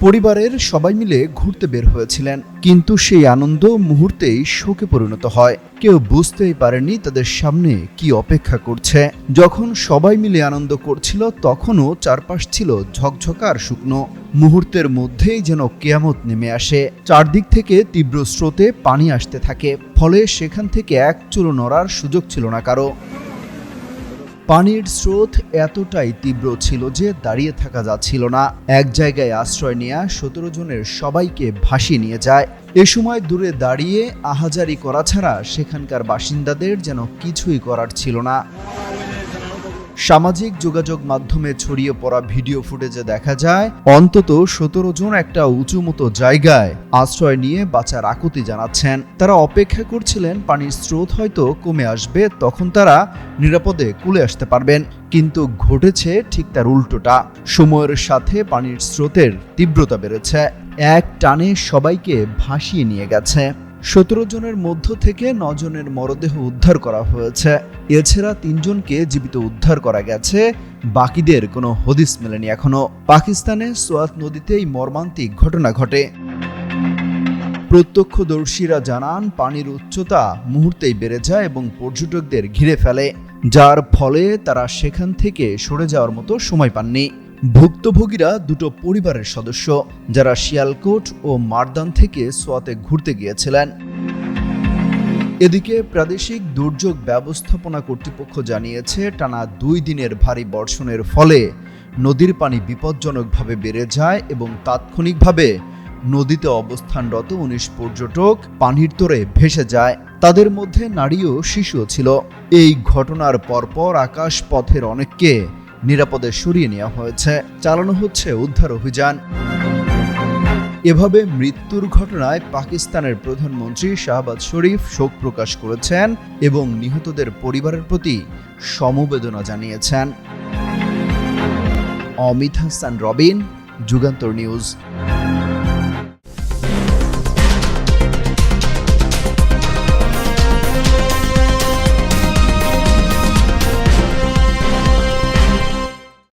পরিবারের সবাই মিলে ঘুরতে বের হয়েছিলেন। কিন্তু সেই আনন্দ মুহূর্তেই শোকে পরিণত হয়। কেউ বুঝতেই পারেনি তাদের সামনে কি অপেক্ষা করছে। যখন সবাই মিলে আনন্দ করছিল, তখনও চারপাশ ছিল ঝকঝকার শুকনো। মুহূর্তের মধ্যেই যেন কেয়ামত নেমে আসে। চারদিক থেকে তীব্র স্রোতে পানি আসতে থাকে। ফলে সেখান থেকে এক চুলো নড়ার সুযোগ ছিল না কারও। পানির স্রোত এতটাই তীব্র ছিল যে দাঁড়িয়ে থাকা যাচ্ছিল না। এক জায়গায় আশ্রয় নেয়া সতেরো জনের সবাইকে ভাসিয়ে নিয়ে যায়। এ সময় দূরে দাঁড়িয়ে আহাজারি করা ছাড়া সেখানকার বাসিন্দাদের যেন কিছুই করার ছিল না। সামাজিক যোগাযোগ মাধ্যমে ছড়িয়ে পড়া ভিডিও ফুটেজে দেখা যায়, অন্তত সতেরো জন একটা উঁচু মতো জায়গায় আশ্রয় নিয়ে বাঁচার আকুতি জানাচ্ছেন। তারা অপেক্ষা করছিলেন, পানির স্রোত হয়তো কমে আসবে, তখন তারা নিরাপদে কুলে আসতে পারবেন। কিন্তু ঘটেছে ঠিক তার উল্টোটা। সময়ের সাথে পানির স্রোতের তীব্রতা বেড়েছে। এক টানে সবাইকে ভাসিয়ে নিয়ে গেছে। সতেরো জনের মধ্য থেকে নজনের মরদেহ উদ্ধার করা হয়েছে। এছাড়া তিনজনকে জীবিত উদ্ধার করা গেছে। বাকিদের কোনো হদিস মেলেনি এখনও। পাকিস্তানে সোয়াত নদীতে এই মর্মান্তিক ঘটনা ঘটে। প্রত্যক্ষদর্শীরা জানান, পানির উচ্চতা মুহূর্তেই বেড়ে যায় এবং পর্যটকদের ঘিরে ফেলে, যার ফলে তারা সেখান থেকে সরে যাওয়ার মতো সময় পাননি। ভুক্তভোগীরা দুটো পরিবারের সদস্য, যারা শিয়ালকোট ও মারদান থেকে সোয়াতে ঘুরতে গিয়েছিলেন। এদিকে প্রাদেশিক দুর্যোগ ব্যবস্থাপনা কর্তৃপক্ষ জানিয়েছে, টানা দুই দিনের ভারী বর্ষণের ফলে নদীর পানি বিপজ্জনকভাবে বেড়ে যায় এবং তাৎক্ষণিকভাবে নদীতে অবস্থানরত উনিশ পর্যটক পানির তোরে ভেসে যায়। তাদের মধ্যে নারী ও শিশুও ছিল। এই ঘটনার পরপর আকাশ পথের অনেককে নিরাপদে সরিয়ে নেওয়া হয়েছে। চালানো হচ্ছে উদ্ধার অভিযান। এভাবে মৃত্যুর ঘটনায় পাকিস্তানের প্রধানমন্ত্রী শাহবাজ শরীফ শোক প্রকাশ করেছেন এবং নিহতদের পরিবারের প্রতি সমবেদনা জানিয়েছেন। অমিত হাসান, রবিন, যুগান্তর নিউজ।